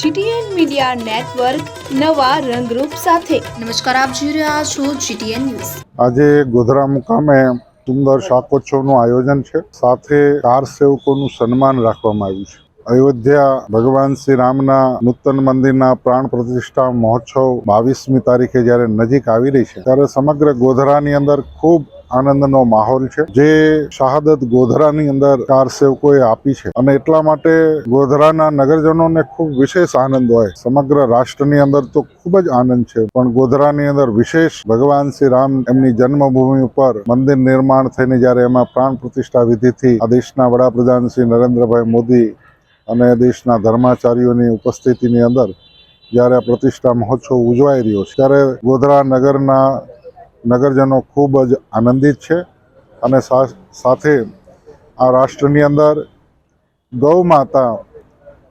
GTN media network નવા રંગરૂપ સાથે. નમસ્કાર આપ જોઈ રહ્યા છો જીટીએન ન્યૂઝ. આજે ગોધરા મુકામે સુંદર શાકોત્સવનું આયોજન છે. સાથે કાર સેવકોનું સન્માન રાખવામાં આવ્યું છે. અયોધ્યા ભગવાન શ્રી રામના નૂતન મંદિરના પ્રાણ પ્રતિષ્ઠા મહોત્સવ બાવીસમી તારીખે જ્યારે નજીક આવી રહી છે ત્યારે સમગ્ર ગોધરાની અંદર ખૂબ આનંદનો માહોલ છે. જે શહાદત ગોધરાની અંદર કાર સેવકોએ આપી છે. અને એટલા માટે ગોધરાના નગરજનોને ખૂબ વિશેષ આનંદ હોય. સમગ્ર રાષ્ટ્રની અંદર તો ખૂબ જ આનંદ છે. પણ ગોધરાની અંદર વિશેષ ભગવાન શ્રી રામ એમની જન્મભૂમિ ઉપર મંદિર નિર્માણ થઈને જ્યારે એમાં પ્રાણ પ્રતિષ્ઠા વિધિથી આ દેશના વડાપ્રધાન શ્રી નરેન્દ્રભાઈ મોદી અને દેશના ધર્માચાર્યોની ઉપસ્થિતિની અંદર જ્યારે આ પ્રતિષ્ઠા મહોત્સવ ઉજવાઈ રહ્યો છે, ત્યારે ગોધરા નગરના નગરજનો ખૂબ જ આનંદિત છે અને સાથે આ રાષ્ટ્રની અંદર ગૌ માતા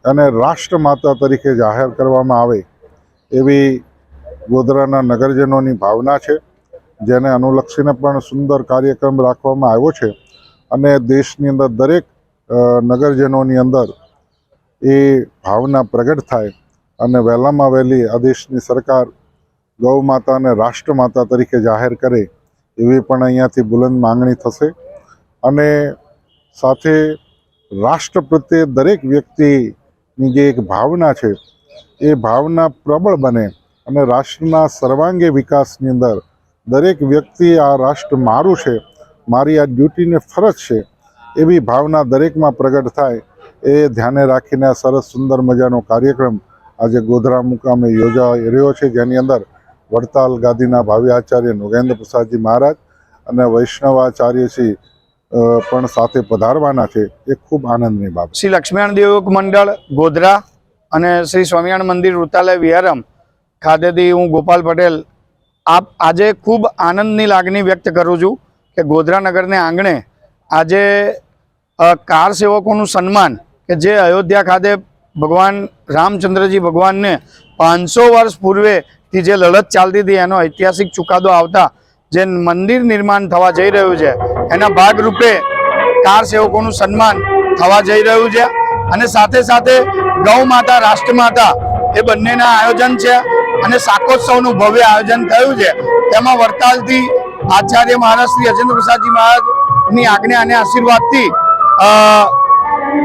અને રાષ્ટ્રમાતા તરીકે જાહેર કરવામાં આવે એવી ગોધરાના નગરજનોની ભાવના છે, જેને અનુલક્ષીને પણ સુંદર કાર્યક્રમ રાખવામાં આવ્યો છે અને દેશની અંદર દરેક નગરજનોની અંદર એ ભાવના પ્રગટ થાય અને વહેલામાં વહેલી આ દેશની સરકાર ગૌ માતાને રાષ્ટ્રમાતા તરીકે જાહેર કરે એવી પણ અહીંયાથી બુલંદ માંગણી થશે. અને સાથે રાષ્ટ્ર પ્રત્યે દરેક વ્યક્તિની જે એક ભાવના છે, એ ભાવના પ્રબળ બને અને રાષ્ટ્રના સર્વાંગી વિકાસની અંદર દરેક વ્યક્તિ આ રાષ્ટ્ર મારું છે, મારી આ ડ્યુટીને ફરજ છે, એવી ભાવના દરેકમાં પ્રગટ થાય, એ ધ્યાને રાખીને આ સરસ સુંદર મજાનો કાર્યક્રમ આજે ગોધરા મુકામે યોજાઈ રહ્યો છે, જેની અંદર વડતાલ ગાદીના ભાવિ આચાર્ય નોગેન્દ્ર પ્રસાદજી મહારાજ અને વૈષ્ણવાચાર્ય પણ સાથે પધારવાના છે, એ ખૂબ આનંદની બાબત શ્રી લક્ષ્મીનારાયણ દેવયોગ મંડળ, ગોધરા અને શ્રી સ્વામિનારાયણ મંદિર રૂતાલય વિહારમ ખાતેથી હું ગોપાલ પટેલ આપ આજે ખૂબ આનંદની લાગણી વ્યક્ત કરું છું કે ગોધરા નગરને આંગણે આજે કાર સેવકોનું સન્માન કે જે અયોધ્યા ખાતે ભગવાન રામચંદ્રજી ભગવાનને પાંચસો વર્ષ પૂર્વેથી જે લડત ચાલતી હતી, એનો ઐતિહાસિક ચુકાદો આવતા જે મંદિર નિર્માણ થવા જઈ રહ્યું છે, એના ભાગરૂપે કાર સેવકોનું સન્માન થવા જઈ રહ્યું છે અને સાથે સાથે ગૌ માતા રાષ્ટ્રમાતા એ બંનેના આયોજન છે અને શાકોત્સવનું ભવ્ય આયોજન થયું છે. તેમાં વડતાલથી આચાર્ય મહારાજ શ્રી અજેન્દ્ર પ્રસાદજી મહારાજની આજ્ઞા અને આશીર્વાદથી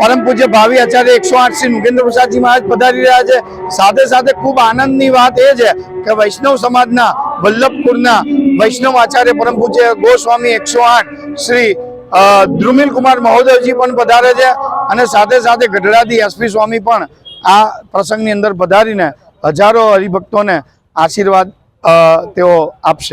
પરમ પૂજ્ય ભાવિ આચાર્ય એકસો આઠ શ્રી નુગેન્દ્ર પ્રસાદજી મહારાજ પધારી રહ્યા છે. સાથે સાથે ખૂબ આનંદની વાત એ છે કે વૈષ્ણવ સમાજના વલ્લભપુરના વૈષ્ણવ આચાર્ય પરમ પૂજ્ય ગોસ્વામી એકસો આઠ શ્રી અ, દ્રુમિલ કુમાર મહોદયજી પણ પધારે છે અને સાથે સાથે ગઢડાથી એસપી સ્વામી પણ આ પ્રસંગની અંદર પધારીને હજારો હરિભક્તોને આશીર્વાદ તેઓ આપશે.